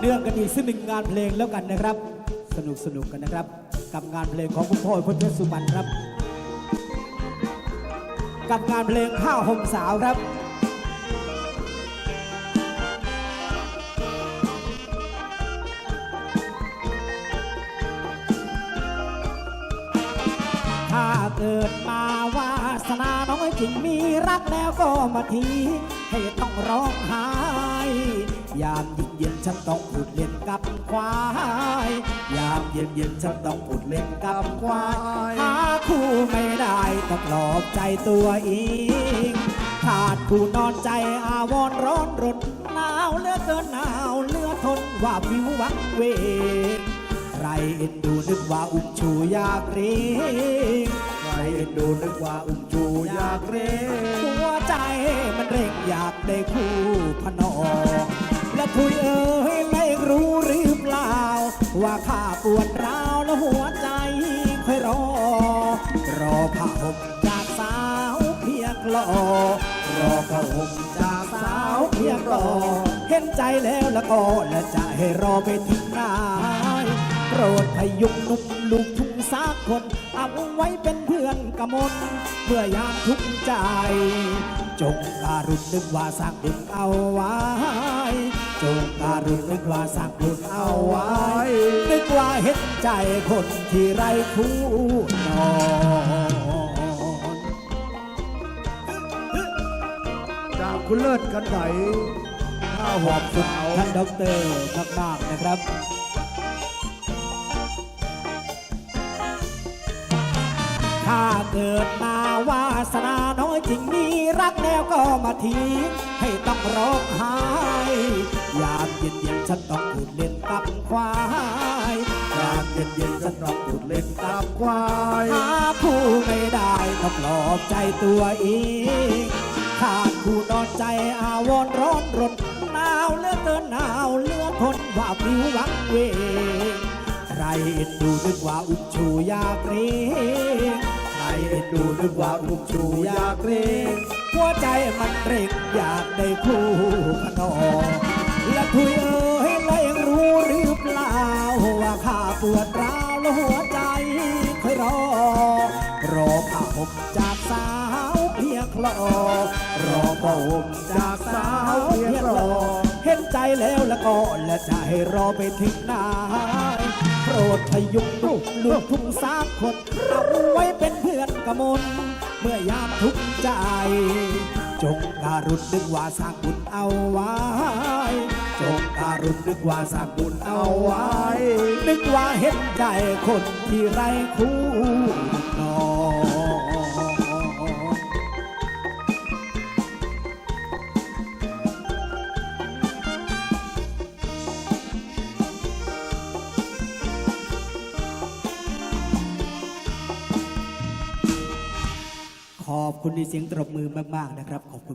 เนื่องกันอีกสักหนึ่งงานเพลงแล้วกันนะครับ สนุกสนุกกันนะครับ กับงานเพลงของคุณพ่อพุทธสุบรรณครับ กับงานเพลงข้าวหอมสาวครับ เกิดมาวาสนาน้อยจริงมีรักแล้วก็มาทีให้ต้องร้องไห้ยามเย็นเย็นฉันต้องพูดเล่นกับควาย ยามเย็นเย็นฉันต้องพูดเล่นกับควายหาคู่ไม่ได้ต้องปลอบใจตัวเองขาดคู่นอนใจอาวรณ์ร้อนรนหนาวเลือเกินหนาวเลือทนว่าวิววังเวงใครเอ็นดูนึกว่าอุ้มชูยากเรีง ดูนึกว่าอุ้มจูอยากเร่งหัวใจมันเร่งอยากได้คู่พนอและคุยเอ้ยไม่รู้หรือเปล่า ว่าข้าปวดร้าวแล้วหัวใจค่อยรอ รอผ้าห่มจากสาวเพียงรอรอผ้าห่มจากสาวเพียงรอเห็นใจแล้วแล้วก็และจะให้รอไปถึงไหนโปรดพยุงนุ่มลูกทุ่งสักคนเอาไว้เป็น เพื่อนกมลเมื่อยามทุกข์ใจ จงการุณนึกว่าสร้างบุญเอาไว้ จงการุณนึกว่าสร้างบุญเอาไว้ นึกว่าเห็นใจคนที่ไร้คู่นอนจากคุณเลิศกันไหนข้าหอบมคุณสาวท่านด็อกเตอร์มากๆนะครับ ถ้าเกิดมาวาสนาน้อยจริงมีรักแล้วก็มาทิ้งให้ต้องร้องไห้ยามเย็นเย็นๆฉันต้องพูดเล่นกับควายยามเย็นเย็นๆฉันต้องพูดเล่นกับควายหาคู่ไม่ได้ต้องปลอบใจตัวเองขาดคู่นอนใจอาวรณ์ร้อนรนหนาวเหลือเกินหนาวเหลือทนว่าผิววังเวง ใครเอ็นดูนึกว่าอุ้มชูอยากเรียงใครเอ็นดูนึกว่าอุ้มชูอยากเรียงหัวใจมันเร่งอยากได้คู่ขนอและคุยเอ้ยแล้วยังรู้หรือเปล่าว่าข้าปวดร้าวแล้วหัวใจคอยรอ รอผ้าห่มจากสาวเพียงคลอรอผ้าห่มจากสาวเพียงคลอเห็นใจแล้วแล้วก็และจะให้รอไปถึงไหน รดพยุงลูกลูกทุ่งสามคนเอาไว้เป็นเพื่อนกมลเมื่อยามทุกข์ใจ จงการุณนึกว่าสร้างบุญเอาไว้ จงการุณนึกว่าสร้างบุญเอาไว้ นึกว่าเห็นใจคนที่ไรคู่นอน อบคุณในเสียงตรบมือมาก ๆ นะครับ ขอบคุณ